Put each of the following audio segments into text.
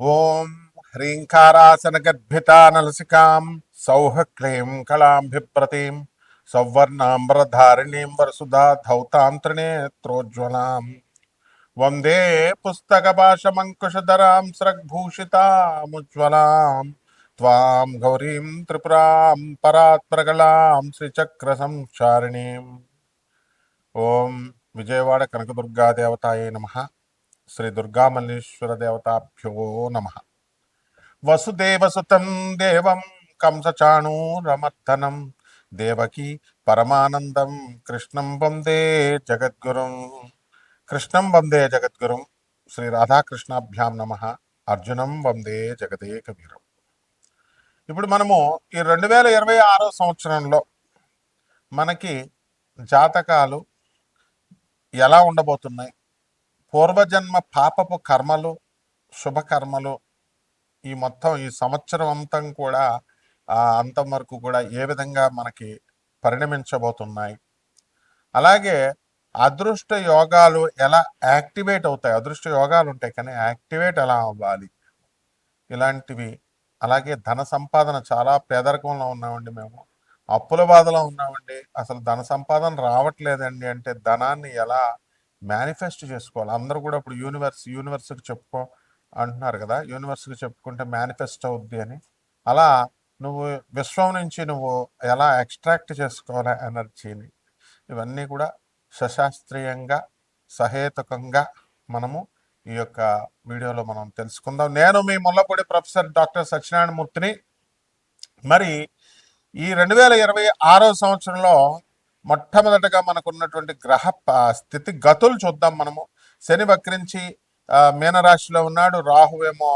ఓం హ్రీంకారాసనగద్భితానలసికాం సౌహ క్లీం కళాంభిప్రతీం సౌవర్ణాంబరధారిణీం వరసుధా ధౌతాం త్రినేత్రోజ్వలాం వందే పుస్తకపాశమంకుశధరాం స్రగ్భూషితాముజ్వలాం. త్వాం గౌరీం త్రిపురాం పరాత్పరగళాం శ్రీచక్ర సంచారిణీం ఓం విజయవాడ కనకదుర్గాదేవతాయే నమః. శ్రీ దుర్గామల్లేశ్వర దేవతాభ్యో నమ. వసుదేవసుతం దేవం కంసచాణూరమర్దనం. దేవకి పరమానందం కృష్ణం వందే జగద్గురుం. కృష్ణం వందే జగద్గురుం. శ్రీ రాధాకృష్ణాభ్యాం నమ. అర్జునం వందే జగదేక వీరం ఇప్పుడు మనము ఈ రెండు వేల ఇరవై ఆరో సంవత్సరంలో మనకి జాతకాలు ఎలా ఉండబోతున్నాయి? పూర్వజన్మ పాపపు కర్మలు శుభకర్మలు ఈ మొత్తం ఈ సంవత్సరం అంతం కూడా అంతం వరకు కూడా ఏ విధంగా మనకి పరిణమించబోతున్నాయి. అలాగే అదృష్ట యోగాలు ఎలా యాక్టివేట్ అవుతాయి? అదృష్ట యోగాలు ఉంటాయి కానీ యాక్టివేట్ ఎలా అవ్వాలి? ఇలాంటివి. అలాగే ధన సంపాదన చాలా పేదరికంలో ఉన్నామండి మేము. అప్పుల బాధలో ఉన్నామండి. అసలు ధన సంపాదన రావట్లేదండి అంటే ధనాన్ని ఎలా మేనిఫెస్ట్ చేసుకోవాలి. అందరూ కూడా ఇప్పుడు యూనివర్స్ యూనివర్స్కి చెప్పుకో అంటున్నారు కదా యూనివర్స్కి చెప్పుకుంటే మేనిఫెస్ట్ అవుద్ది అని. అలా నువ్వు విశ్వం నుంచి నువ్వు ఎలా ఎక్స్ట్రాక్ట్ చేసుకోవాలి ఎనర్జీని ఇవన్నీ కూడా సశాస్త్రీయంగా సహేతుకంగా మనము ఈ యొక్క వీడియోలో మనం తెలుసుకుందాం. నేను మీ ముల్లపూడి ప్రొఫెసర్ డాక్టర్ సత్యనారాయణ మూర్తిని. మరి ఈ రెండు వేల ఇరవై ఆరో సంవత్సరంలో మొట్టమొదటగా మనకున్నటువంటి గ్రహ స్థితి గతులు చూద్దాం మనము. శని వక్రించి మీనరాశిలో ఉన్నాడు. రాహువేమో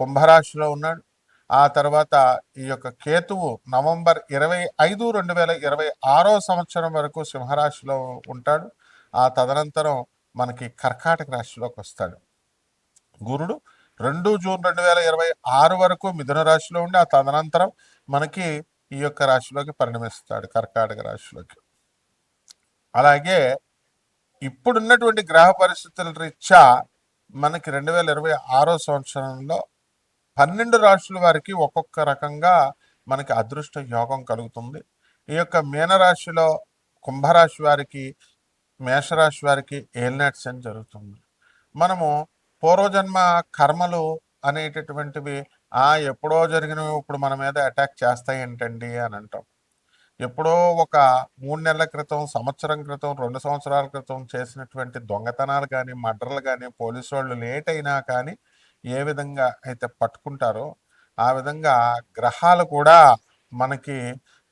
కుంభరాశిలో ఉన్నాడు. ఆ తర్వాత ఈ యొక్క కేతువు నవంబర్ ఇరవై ఐదు రెండు వేల ఇరవై ఆరో సంవత్సరం వరకు సింహరాశిలో ఉంటాడు. ఆ తదనంతరం మనకి కర్కాటక రాశిలోకి వస్తాడు. గురుడు రెండు జూన్ రెండు వేల ఇరవై ఆరు వరకు మిథున రాశిలో ఉండి ఆ తదనంతరం మనకి ఈ యొక్క రాశిలోకి పరిణమిస్తాడు కర్కాటక రాశిలోకి. అలాగే ఇప్పుడున్నటువంటి గ్రహ పరిస్థితుల రీత్యా మనకి రెండు వేల ఇరవై ఆరో సంవత్సరంలో పన్నెండు రాశుల వారికి ఒక్కొక్క రకంగా మనకి అదృష్ట యోగం కలుగుతుంది. ఈ యొక్క మీనరాశిలో కుంభరాశి వారికి మేషరాశి వారికి ఏలినాట్స్ అని జరుగుతుంది. మనము పూర్వజన్మ కర్మలు అనేటటువంటివి ఆ ఎప్పుడో జరిగినవి ఇప్పుడు మన మీద అటాక్ చేస్తాయి ఏంటండి అని అంటాం. ఎప్పుడో ఒక మూడు నెలల క్రితం సంవత్సరం క్రితం రెండు సంవత్సరాల క్రితం చేసినటువంటి దొంగతనాలు కానీ మర్డర్లు కానీ పోలీసు వాళ్ళు లేట్ అయినా కానీ ఏ విధంగా అయితే పట్టుకుంటారో ఆ విధంగా గ్రహాలు కూడా మనకి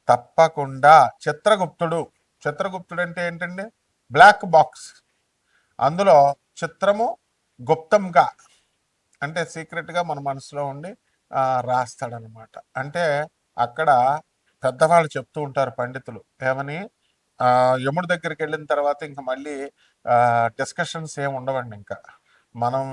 తప్పకుండా చిత్రగుప్తుడు చిత్రగుప్తుడు అంటే ఏంటండి? Black box. అందులో చిత్రము గుప్తంగా అంటే సీక్రెట్గా మన మనసులో ఉండి రాస్తాడనమాట. అంటే అక్కడ పెద్దవాళ్ళు చెప్తూ ఉంటారు పండితులు. ఏమని? యముడి దగ్గరికి వెళ్ళిన తర్వాత ఇంకా మళ్ళీ డిస్కషన్స్ ఏమి ఉండవండి ఇంకా. మనం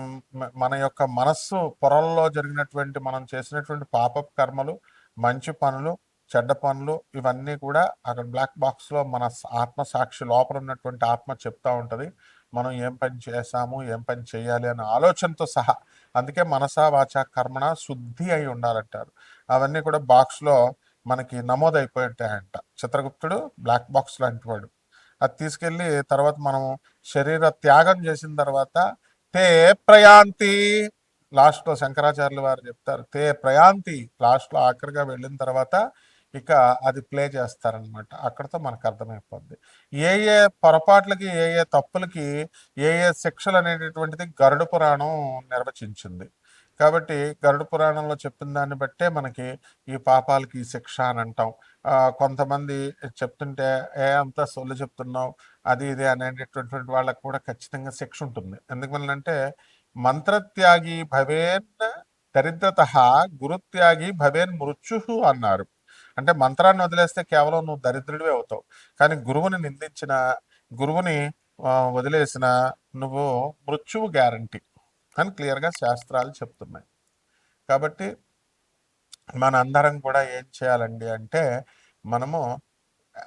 మన యొక్క మనస్సు పొరల్లో జరిగినటువంటి మనం చేసినటువంటి పాప కర్మలు మంచి పనులు చెడ్డ పనులు ఇవన్నీ కూడా అక్కడ బ్లాక్ బాక్స్లో మన ఆత్మ సాక్షి లోపల ఉన్నటువంటి ఆత్మ చెప్తా ఉంటుంది. మనం ఏం పని చేసాము ఏం పని చేయాలి అనే ఆలోచనతో సహా. అందుకే మనసా వాచ కర్మణ శుద్ధి అయి ఉండాలంటారు. అవన్నీ కూడా బాక్స్లో మనకి నమోదైపోయి ఉంటాయంట చిత్రగుప్తుడు బ్లాక్ బాక్స్ లాంటి వాడు. అది తీసుకెళ్ళి తర్వాత మనం శరీర త్యాగం చేసిన తర్వాత తే ప్రయాంతి. లాస్ట్లో శంకరాచార్యులు వారు చెప్తారు తే ప్రయాంతి. లాస్ట్లో ఆఖరిగా వెళ్ళిన తర్వాత ఇక అది ప్లే చేస్తారనమాట అక్కడతో మనకు అర్థమైపోద్ది. ఏ ఏ పొరపాట్లకి ఏ ఏ తప్పులకి ఏ ఏ శిక్షలు అనేటటువంటిది గరుడ పురాణం నిర్వచించింది. కాబట్టి గరుడ పురాణంలో చెప్పిన దాన్ని బట్టే మనకి ఈ పాపాలకి ఈ శిక్ష అని అంటాం. కొంతమంది చెప్తుంటే ఏ అంత సొల్లు చెప్తున్నావు అది ఇది అనేటటువంటి వాళ్ళకి కూడా ఖచ్చితంగా శిక్ష ఉంటుంది. ఎందువల్లంటే మంత్రత్యాగి భవేన్ దరిద్రత గురుత్యాగి భవేన్ మృత్యు అన్నారు. అంటే మంత్రాన్ని వదిలేస్తే కేవలం నువ్వు దరిద్రుడివే అవుతావు. కానీ గురువుని నిందించిన గురువుని వదిలేసిన నువ్వు మృత్యువు గ్యారంటీ. అని క్లియర్గా శాస్త్రాలు చెప్తున్నాయి. కాబట్టి మన అందరం కూడా ఏం చేయాలండి అంటే మనము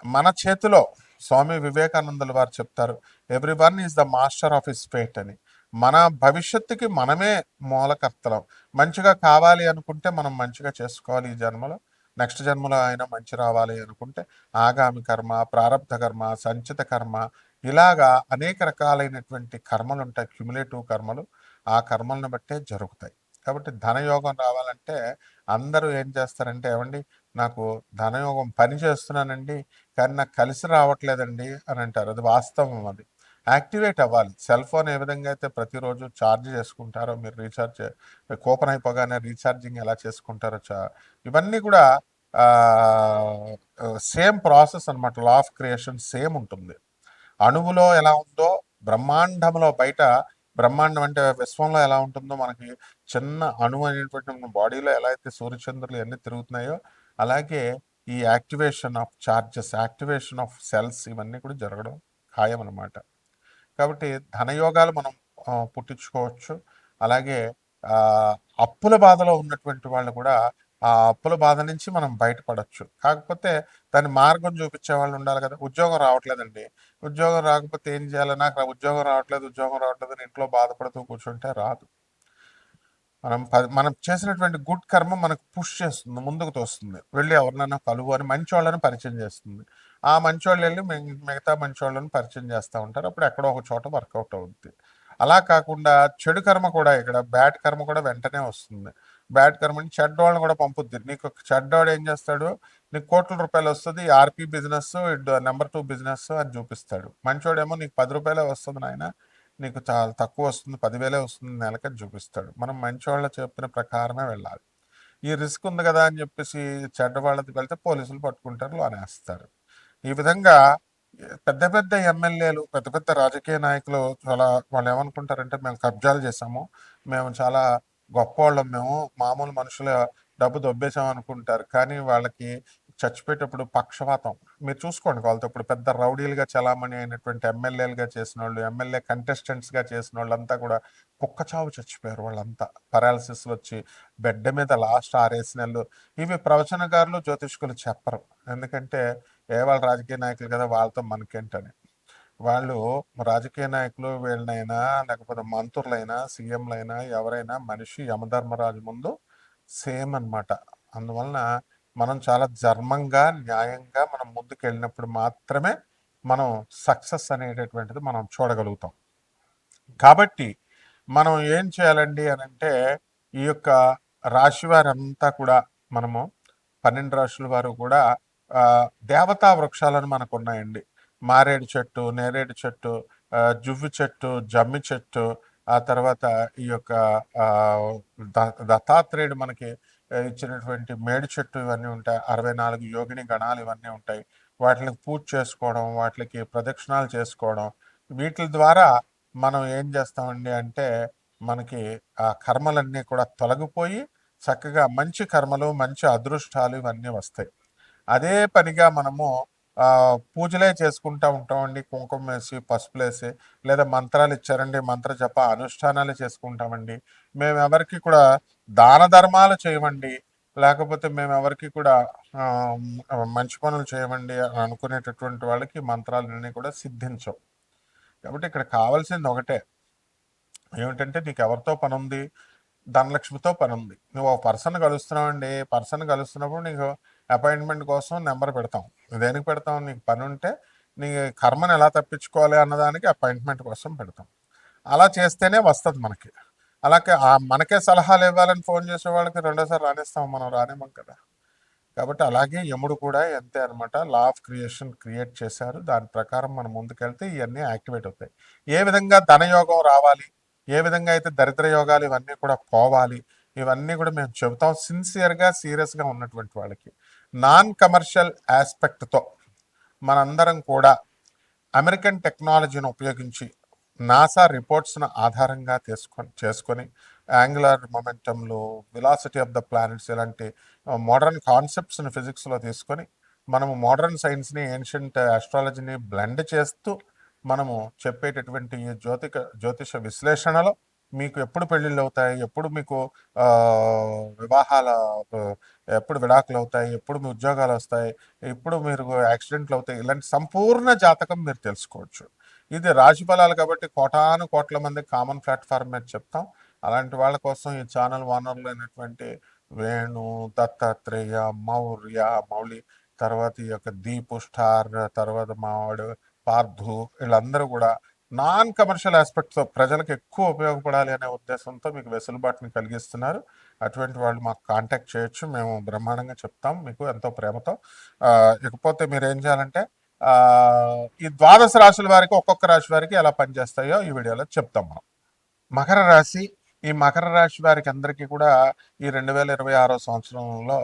మన చేతిలో స్వామి వివేకానందులు వారు చెప్తారు everyone is the master of his fate అని. మన భవిష్యత్తుకి మనమే మూలకర్తలం. మంచిగా కావాలి అనుకుంటే మనం మంచిగా చేసుకోవాలి ఈ జన్మలో. నెక్స్ట్ జన్మలో ఆయన మంచి రావాలి అనుకుంటే ఆగామి కర్మ ప్రారంధ కర్మ సంచిత కర్మ ఇలాగా అనేక రకాలైనటువంటి కర్మలు ఉంటాయి. క్యుములేటివ్ కర్మలు ఆ కర్మలను బట్టే జరుగుతాయి. కాబట్టి ధనయోగం రావాలంటే అందరూ ఏం చేస్తారంటే ఏమండి నాకు ధనయోగం పని చేస్తున్నానండి కానీ నాకు కలిసి రావట్లేదండి అని అంటారు. అది వాస్తవం అది. యాక్టివేట్ అవ్వాలి. సెల్ ఫోన్ ఏ విధంగా అయితే ప్రతిరోజు ఛార్జ్ చేసుకుంటారో మీరు రీఛార్జ్ కూపన్ అయిపోగానే రీఛార్జింగ్ ఎలా చేసుకుంటారో చా ఇవన్నీ కూడా సేమ్ ప్రాసెస్ అనమాట లా ఆఫ్ క్రియేషన్ సేమ్ ఉంటుంది. అణువులో ఎలా ఉందో బ్రహ్మాండంలో బయట బ్రహ్మాండం అంటే విశ్వంలో ఎలా ఉంటుందో మనకి చిన్న అణువు అనేటువంటి మన బాడీలో ఎలా అయితే సూర్యచంద్రులు ఎన్ని తిరుగుతున్నాయో అలాగే ఈ activation of charges activation of cells ఇవన్నీ కూడా జరగడం ఖాయం అనమాట కాబట్టి ధనయోగాలు మనం పుట్టించుకోవచ్చు. అలాగే అప్పుల బాధలో ఉన్నటువంటి వాళ్ళు కూడా ఆ అప్పుల బాధ నుంచి మనం బయటపడవచ్చు కాకపోతే దాని మార్గం చూపించే వాళ్ళు ఉండాలి కదా. ఉద్యోగం రావట్లేదండి. ఉద్యోగం రాకపోతే ఏం చేయాలి? నాకు ఉద్యోగం రావట్లేదు ఉద్యోగం రావట్లేదు అని ఇంట్లో బాధపడుతూ కూర్చుంటే రాదు. మనం మనం చేసినటువంటి గుడ్ కర్మ మనకు పుష్ చేస్తుంది ముందుకు తోస్తుంది. వెళ్ళి ఎవరినైనా కలువు అని మంచి వాళ్ళని పరిచయం చేస్తుంది. ఆ మంచి వాళ్ళు వెళ్ళి మిగతా మంచి వాళ్ళని పరిచయం చేస్తూ ఉంటారు. అప్పుడు ఎక్కడో ఒక చోట వర్కౌట్ అవుతుంది అలా కాకుండా చెడు కర్మ కూడా ఇక్కడ బ్యాడ్ కర్మ కూడా వెంటనే వస్తుంది. బ్యాడ్ కర్మ చెడ్డోళ్ళని కూడా పంపుద్ది. నీకు చెడ్డోడు ఏం చేస్తాడు? నీకు కోట్ల రూపాయలు వస్తుంది RP business number two business అని చూపిస్తాడు. మంచోడేమో నీకు పది రూపాయలే వస్తుంది నాయన నీకు చాలా తక్కువ వస్తుంది పదివేలే వస్తుంది నెలకని చూపిస్తాడు. మనం మంచివాళ్ళ చెప్పిన ప్రకారమే వెళ్ళాలి. ఈ రిస్క్ ఉంది కదా అని చెప్పేసి చెడ్డ వాళ్ళది వెళ్తే పోలీసులు పట్టుకుంటారు లోనేస్తారు. ఈ విధంగా పెద్ద పెద్ద ఎమ్మెల్యేలు పెద్ద పెద్ద రాజకీయ నాయకులు చాలా వాళ్ళు ఏమనుకుంటారంటే మేము కబ్జాలు చేసాము మేము చాలా గొప్పవాళ్ళం మేము మామూలు మనుషుల డబ్బు దొబ్బేసాం అనుకుంటారు. కానీ వాళ్ళకి చచ్చిపోయేటప్పుడు పక్షపాతం. మీరు చూసుకోండి వాళ్ళతో ఇప్పుడు పెద్ద రౌడీలుగా చలామణి అయినటువంటి ఎమ్మెల్యేలుగా చేసిన వాళ్ళు ఎమ్మెల్యే కంటెస్టెంట్స్గా చేసిన వాళ్ళంతా కూడా కుక్క చావు చచ్చిపోయారు వాళ్ళంతా. పరాలసిస్ వచ్చి బెడ్ మీద లాస్ట్ ఆరేసి నెలలు. ఇవి ప్రవచనకారులు జ్యోతిష్కులు చెప్పరు. ఎందుకంటే ఏ వాళ్ళ రాజకీయ నాయకులు కదా వాళ్ళతో మనకేంటని. వాళ్ళు రాజకీయ నాయకులు వీళ్ళనైనా లేకపోతే మంత్రులైనా సీఎంలైనా ఎవరైనా మనిషి యమధర్మరాజు ముందు సేమ్ అనమాట అందువలన మనం చాలా ధర్మంగా న్యాయంగా మనం ముందుకు వెళ్ళినప్పుడు మాత్రమే మనం సక్సెస్ అనేటటువంటిది మనం చూడగలుగుతాం. కాబట్టి మనం ఏం చేయాలండి అని అంటే ఈ యొక్క రాశి వారంతా కూడా మనము పన్నెండు రాశుల వారు కూడా దేవతా వృక్షాలను మనకు ఉన్నాయండి మారేడు చెట్టు నేరేడు చెట్టు జువ్వి చెట్టు జమ్మి చెట్టు ఆ తర్వాత ఈ యొక్క దత్తాత్రేయుడు మనకి ఇచ్చినటువంటి మేడి చెట్టు ఇవన్నీ ఉంటాయి. అరవై నాలుగు యోగిని గణాలు ఇవన్నీ ఉంటాయి. వాటికి పూజ చేసుకోవడం వాటికి ప్రదక్షిణాలు చేసుకోవడం వీటి ద్వారా మనం ఏం చేస్తామండి అంటే మనకి ఆ కర్మలన్నీ కూడా తొలగిపోయి చక్కగా మంచి కర్మలు మంచి అదృష్టాలు ఇవన్నీ వస్తాయి. అదే పనిగా మనము పూజలే చేసుకుంటూ ఉంటామండి. కుంకుమ వేసి పసుపులు వేసి లేదా మంత్రాలు ఇచ్చారండి. మంత్ర జప అనుష్ఠానాలు చేసుకుంటామండి. మేము ఎవరికి కూడా దాన ధర్మాలు చేయమండి. లేకపోతే మేము ఎవరికి కూడా మంచి పనులు చేయమండి అని అనుకునేటటువంటి వాళ్ళకి మంత్రాలన్నీ కూడా సిద్ధించవు కాబట్టి ఇక్కడ కావాల్సింది ఒకటే. ఏమిటంటే నీకు ఎవరితో పని ఉంది ధనలక్ష్మితో పని ఉంది నువ్వు ఒక పర్సన్ కలుస్తున్నావు అండి పర్సన్ కలుస్తున్నప్పుడు నీకు అపాయింట్మెంట్ కోసం నెంబర్ పెడతాం. దేనికి పెడతాం నీకు పని ఉంటే నీ కర్మను ఎలా తప్పించుకోవాలి అన్నదానికి అపాయింట్మెంట్ కోసం పెడతాం. అలా చేస్తేనే వస్తుంది మనకి. అలాగే మనకే సలహాలు ఇవ్వాలని ఫోన్ చేసే వాళ్ళకి రెండోసారి రాణిస్తాం మనం రానేమం కదా. కాబట్టి అలాగే యముడు కూడా అంతే అనమాట లా ఆఫ్ క్రియేషన్ క్రియేట్ చేశారు. దాని ప్రకారం మనం ముందుకెళ్తే ఇవన్నీ యాక్టివేట్ అవుతాయి. ఏ విధంగా ధనయోగం రావాలి? ఏ విధంగా అయితే దరిద్ర యోగాలు ఇవన్నీ కూడా పోవాలి? ఇవన్నీ కూడా మేము చెబుతాం. సిన్సియర్గా సీరియస్గా ఉన్నటువంటి వాళ్ళకి. నాన్ కమర్షియల్ ఆస్పెక్ట్తో మనందరం కూడా అమెరికన్ టెక్నాలజీని ఉపయోగించి నాసా రిపోర్ట్స్ను ఆధారంగా తీసుకొని చేసుకొని యాంగులర్ మొమెంటంలు విలాసిటీ ఆఫ్ ద ప్లానెట్స్ ఇలాంటి మోడర్న్ కాన్సెప్ట్స్ని ఫిజిక్స్లో తీసుకొని మనము మోడర్న్ సైన్స్ని ఏన్షియంట్ ఆస్ట్రాలజీని బ్లెండ్ చేస్తూ మనము చెప్పేటటువంటి జ్యోతిక జ్యోతిష విశ్లేషణలో మీకు ఎప్పుడు పెళ్ళిళ్ళు అవుతాయి ఎప్పుడు మీకు వివాహాల ఎప్పుడు విడాకులు అవుతాయి ఎప్పుడు మీ ఉద్యోగాలు వస్తాయి ఎప్పుడు మీరు యాక్సిడెంట్లు అవుతాయి ఇలాంటి సంపూర్ణ జాతకం మీరు తెలుసుకోవచ్చు. ఇది రాశి ఫలాలు కాబట్టి కోటాను కోట్ల మంది కామన్ ప్లాట్ఫామ్ మీద చెప్తాం. అలాంటి వాళ్ళ కోసం ఈ ఛానల్ ఓనర్లు అయినటువంటి వేణు దత్తాత్రేయ మౌర్య మౌళి తర్వాత ఈ యొక్క దీపు స్టార్ తర్వాత మావాడు పార్థు వీళ్ళందరూ కూడా నాన్ కమర్షియల్ ఆస్పెక్ట్స్ ప్రజలకు ఎక్కువ ఉపయోగపడాలి అనే ఉద్దేశంతో మీకు వెసులుబాటుని కలిగిస్తున్నారు. అటువంటి వాళ్ళు మాకు కాంటాక్ట్ చేయొచ్చు. మేము బ్రహ్మాండంగా చెప్తాం మీకు ఎంతో ప్రేమతో. ఇకపోతే మీరు ఏం చేయాలంటే ఈ ద్వాదశ రాశుల వారికి ఒక్కొక్క రాశి వారికి ఎలా పనిచేస్తాయో ఈ వీడియోలో చెప్తాం మనం. మకర రాశి ఈ మకర రాశి వారికి అందరికీ కూడా ఈ రెండు వేల ఇరవై ఆరో సంవత్సరంలో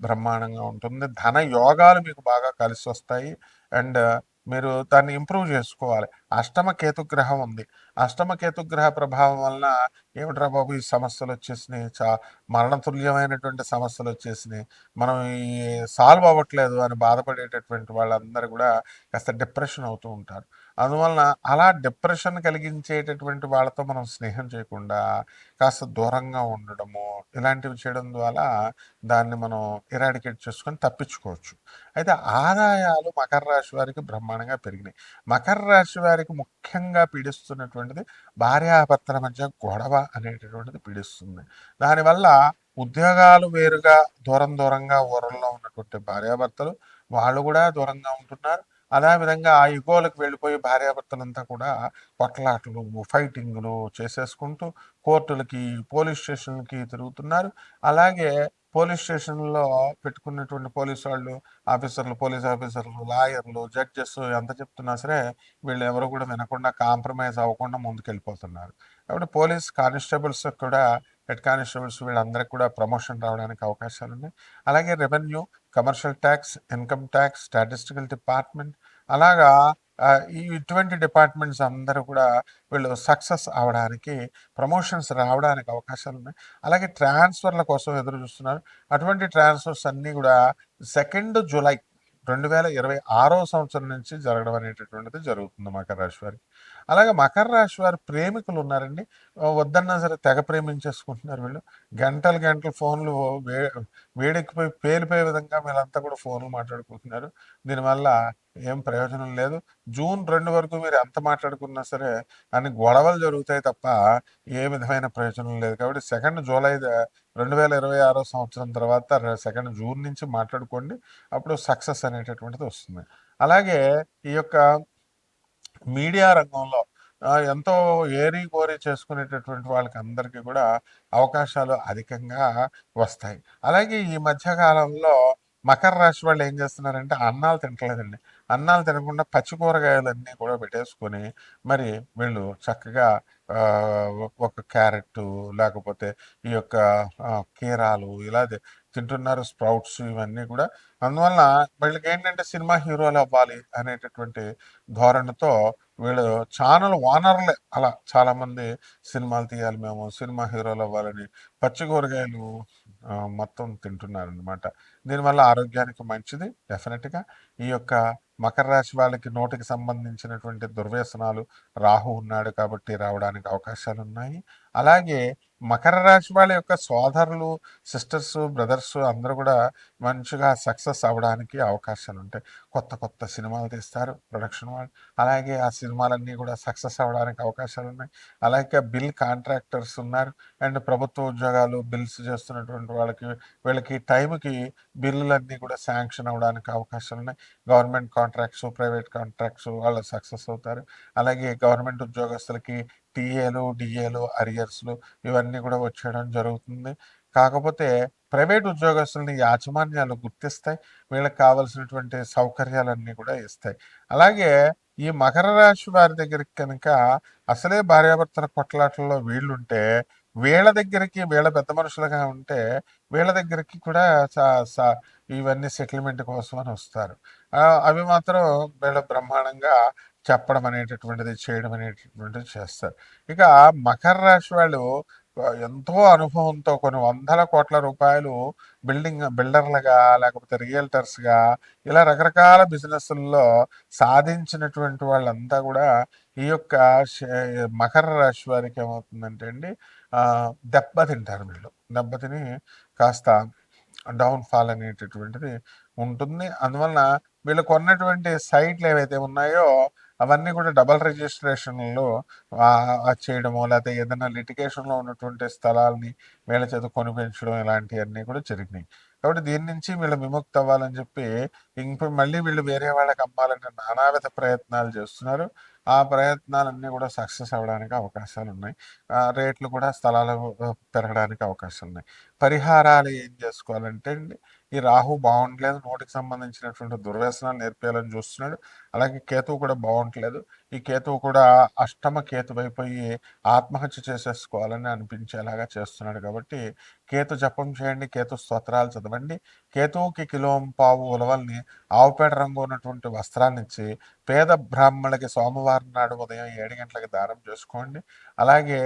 బ్రహ్మాండంగా ఉంటుంది. ధన యోగాలు మీకు బాగా కలిసి వస్తాయి అండ్ మీరు దాన్ని ఇంప్రూవ్ చేసుకోవాలి. అష్టమ కేతుగ్రహం ఉంది. అష్టమ కేతుగ్రహ ప్రభావం వలన ఏమిట్రా బాబు ఈ సమస్యలు వచ్చేసినాయి? చా మరణతుల్యమైనటువంటి సమస్యలు వచ్చేసినాయి. మనం ఈ సాల్వ్ అవ్వట్లేదు అని బాధపడేటటువంటి వాళ్ళందరూ కూడా కాస్త డిప్రెషన్ అవుతూ ఉంటారు. అందువలన అలా డిప్రెషన్ కలిగించేటటువంటి వాళ్ళతో మనం స్నేహం చేయకుండా కాస్త దూరంగా ఉండడము ఇలాంటివి చేయడం ద్వారా దాన్ని మనం ఇరాడికేట్ చేసుకొని తప్పించుకోవచ్చు. అయితే ఆదాయాలు మకర రాశి వారికి బ్రహ్మాండంగా పెరిగినాయి. మకర రాశి వారికి ముఖ్యంగా పీడిస్తున్నటువంటిది భార్యాభర్తల మధ్య గొడవ అనేటటువంటిది పీడిస్తుంది. దానివల్ల ఉద్యోగాలు వేరుగా దూరం దూరంగా ఊరల్లో ఉన్నటువంటి భార్యాభర్తలు వాళ్ళు కూడా దూరంగా ఉంటున్నారు. అదేవిధంగా ఆ యుగోలకు వెళ్ళిపోయి భార్యాభర్తలంతా కూడా కొట్లాటలు ఫైటింగ్లు చేసేసుకుంటూ కోర్టులకి పోలీస్ స్టేషన్లకి తిరుగుతున్నారు. అలాగే పోలీస్ స్టేషన్లో పెట్టుకున్నటువంటి పోలీసు వాళ్ళు ఆఫీసర్లు పోలీస్ ఆఫీసర్లు లాయర్లు జడ్జెస్ ఎంత చెప్తున్నా సరే వీళ్ళు ఎవరు కూడా వినకుండా కాంప్రమైజ్ అవ్వకుండా ముందుకెళ్ళిపోతున్నారు. కాబట్టి పోలీస్ కానిస్టేబుల్స్ కూడా హెడ్ కానిస్టేబుల్స్ వీళ్ళందరికీ కూడా ప్రమోషన్ రావడానికి అవకాశాలు ఉన్నాయి అలాగే revenue commercial tax income tax statistical department అలాగా ఈ ఇటువంటి డిపార్ట్మెంట్స్ అందరూ కూడా వీళ్ళు సక్సెస్ అవడానికి ప్రమోషన్స్ రావడానికి అవకాశాలు ఉన్నాయి. అలాగే ట్రాన్స్ఫర్ల కోసం ఎదురు చూస్తున్నారు. అటువంటి ట్రాన్స్ఫర్స్ అన్నీ కూడా సెకండ్ జూలై రెండు వేల ఇరవై ఆరో సంవత్సరం నుంచి జరగడం అనేటటువంటిది జరుగుతుంది మకర రాశి వారి అలాగే మకర రాశి వారి ప్రేమికులు ఉన్నారండి. వద్దన్నా సరే తెగ ప్రేమించేసుకుంటున్నారు వీళ్ళు. గంటలు గంటలు ఫోన్లు వే వేడెక్కిపోయి పేలిపోయే విధంగా వీళ్ళంతా కూడా ఫోన్లు మాట్లాడుకుంటున్నారు. దీనివల్ల ఏం ప్రయోజనం లేదు. జూన్ రెండు వరకు మీరు ఎంత మాట్లాడుకున్నా సరే అన్ని గొడవలు జరుగుతాయి తప్ప ఏ విధమైన ప్రయోజనం లేదు. కాబట్టి సెకండ్ జూలై రెండు వేల ఇరవై ఆరో సంవత్సరం తర్వాత సెకండ్ జూన్ నుంచి మాట్లాడుకోండి. అప్పుడు సక్సెస్ అనేటటువంటిది వస్తుంది. అలాగే ఈ యొక్క మీడియా రంగంలో ఎంతో ఏరి కోరి చేసుకునేటటువంటి వాళ్ళకి అందరికీ కూడా అవకాశాలు అధికంగా వస్తాయి. అలాగే ఈ మధ్యకాలంలో మకర రాశి వాళ్ళు ఏం చేస్తున్నారంటే అన్నాలు తింటలేదండి అన్నాలు తినకుండా పచ్చి కూరగాయలన్నీ కూడా పెట్టేసుకొని మరి వీళ్ళు చక్కగా ఒక క్యారెట్ లేకపోతే ఈ యొక్క కీరాలు ఇలా తింటున్నారు స్ప్రౌట్స్ ఇవన్నీ కూడా. అందువల్ల వీళ్ళకి ఏంటంటే సినిమా హీరోలు అవ్వాలి అనేటటువంటి ధోరణితో వీళ్ళు ఛానల్ ఓనర్లే. అలా చాలామంది సినిమాలు తీయాలి మేము సినిమా హీరోలు అవ్వాలని పచ్చి కూరగాయలు మొత్తం తింటున్నారు అనమాట దీనివల్ల ఆరోగ్యానికి మంచిది డెఫినెట్గా. ఈ యొక్క మకర రాశి వాళ్ళకి నోటికి సంబంధించినటువంటి దుర్వ్యసనాలు రాహు ఉన్నాడు కాబట్టి రావడానికి అవకాశాలు ఉన్నాయి అలాగే మకర రాశి వాళ్ళ యొక్క సోదరులు సిస్టర్స్ బ్రదర్స్ అందరూ కూడా మంచిగా సక్సెస్ అవ్వడానికి అవకాశాలు ఉంటాయి. కొత్త కొత్త సినిమాలు తీస్తారు ప్రొడక్షన్ వాళ్ళు. అలాగే ఆ సినిమాలన్నీ కూడా సక్సెస్ అవ్వడానికి అవకాశాలు ఉన్నాయి. అలాగే బిల్ కాంట్రాక్టర్స్ ఉన్నారు. అండ్ ప్రభుత్వ ఉద్యోగాలు బిల్స్ చేస్తున్నటువంటి వాళ్ళకి వీళ్ళకి టైంకి బిల్లులన్నీ కూడా శాంక్షన్ అవ్వడానికి అవకాశాలు ఉన్నాయి. గవర్నమెంట్ కాంట్రాక్ట్స్ ప్రైవేట్ కాంట్రాక్ట్స్ వాళ్ళు సక్సెస్ అవుతారు. అలాగే గవర్నమెంట్ ఉద్యోగస్తులకి టీఏలు డిఏలు అరియర్స్లు ఇవన్నీ కూడా వచ్చేయడం జరుగుతుంది. కాకపోతే ప్రైవేట్ ఉద్యోగస్తులని యాజమాన్యాలు గుర్తిస్తాయి. వీళ్ళకి కావాల్సినటువంటి సౌకర్యాలన్నీ కూడా ఇస్తాయి. అలాగే ఈ మకర రాశి వారి దగ్గరికి కనుక అసలే భార్యాభర్తల కొట్లాటల్లో వీళ్ళుంటే వీళ్ళ దగ్గరికి వీళ్ళ పెద్ద మనుషులుగా ఉంటే వీళ్ళ దగ్గరికి కూడా సా- సా- ఇవన్నీ సెటిల్మెంట్ కోసం అని వస్తారు. అవి మాత్రం వీళ్ళ బ్రహ్మాండంగా చెప్పడం అనేటటువంటిది చేయడం అనేటటువంటిది చేస్తారు. ఇక మకర రాశి వాళ్ళు ఎంతో అనుభవంతో కొన్ని వందల కోట్ల రూపాయలు బిల్డింగ్ బిల్డర్లుగా లేకపోతే రియల్టర్స్గా ఇలా రకరకాల బిజినెస్ల్లో సాధించినటువంటి వాళ్ళంతా కూడా ఈ యొక్క మకర రాశి వారికి ఏమవుతుందంటే అండి దెబ్బతింటారు వీళ్ళు. దెబ్బతిని కాస్త డౌన్ ఫాల్ అనేటటువంటిది ఉంటుంది. అందువలన వీళ్ళు కొన్నటువంటి సైట్లు ఏవైతే ఉన్నాయో అవన్నీ కూడా డబల్ రిజిస్ట్రేషన్లో చేయడము లేకపోతే ఏదైనా లిటిగేషన్లో ఉన్నటువంటి స్థలాల్ని వీళ్ళ చేత కొనిపించడం ఇలాంటివన్నీ కూడా జరిగినాయి. కాబట్టి దీని నుంచి వీళ్ళు విముక్తి అవ్వాలని చెప్పి ఇంక మళ్ళీ వీళ్ళు వేరే వాళ్ళకి అమ్మాలని నానావిధ ప్రయత్నాలు చేస్తున్నారు. ఆ ప్రయత్నాలన్నీ కూడా సక్సెస్ అవ్వడానికి అవకాశాలు ఉన్నాయి. ఆ, రేట్లు కూడా స్థలాలు పెరగడానికి అవకాశాలు ఉన్నాయి. పరిహారాలు ఏం చేసుకోవాలంటే అండి ఈ రాహు బాగుండలేదు నోటికి సంబంధించినటువంటి దుర్వ్యసనాలు నేర్పేయాలని చూస్తున్నాడు. అలాగే కేతువు కూడా బాగుండలేదు ఈ కేతువు కూడా అష్టమ కేతు అయిపోయి ఆత్మహత్య చేసేసుకోవాలని అనిపించేలాగా చేస్తున్నాడు కాబట్టి కేతు జపం చేయండి కేతు స్తోత్రాలు చదవండి. కేతువుకి కిలోం పావు ఉలవల్ని ఆవుపేట రంగు ఉన్నటువంటి వస్త్రాన్నిచ్చి పేద బ్రాహ్మణులకి సోమవారం నాడు ఉదయం ఏడు గంటలకి దానం చేసుకోండి. అలాగే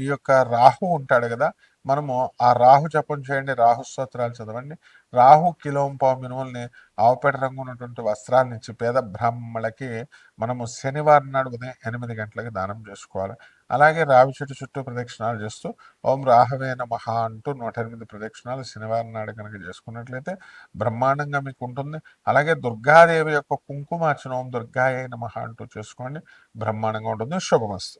ఈ యొక్క రాహు ఉంటాడు కదా మనము ఆ రాహు జపం చేయండి రాహు స్తోత్రాలు చదవండి. రాహు కిలోం పావు మినుముల్ని ఆవుపేట రంగు ఉన్నటువంటి వస్త్రాన్ని ఇచ్చి పేద బ్రాహ్మణులకి మనము శనివారం నాడు ఉదయం ఎనిమిది గంటలకి దానం చేసుకోవాలి. అలాగే రావి చెట్టు చుట్టూ ప్రదక్షిణాలు చేస్తూ ఓం రాహవే మహా అంటూ నూట ఎనిమిది ప్రదక్షిణాలు శనివారం నాడు కనుక చేసుకున్నట్లయితే బ్రహ్మాండంగా మీకు ఉంటుంది. అలాగే దుర్గాదేవి యొక్క కుంకుమార్చన ఓం దుర్గాయ నమః అంటూ చేసుకోండి. బ్రహ్మాండంగా ఉంటుంది. శుభమస్తు.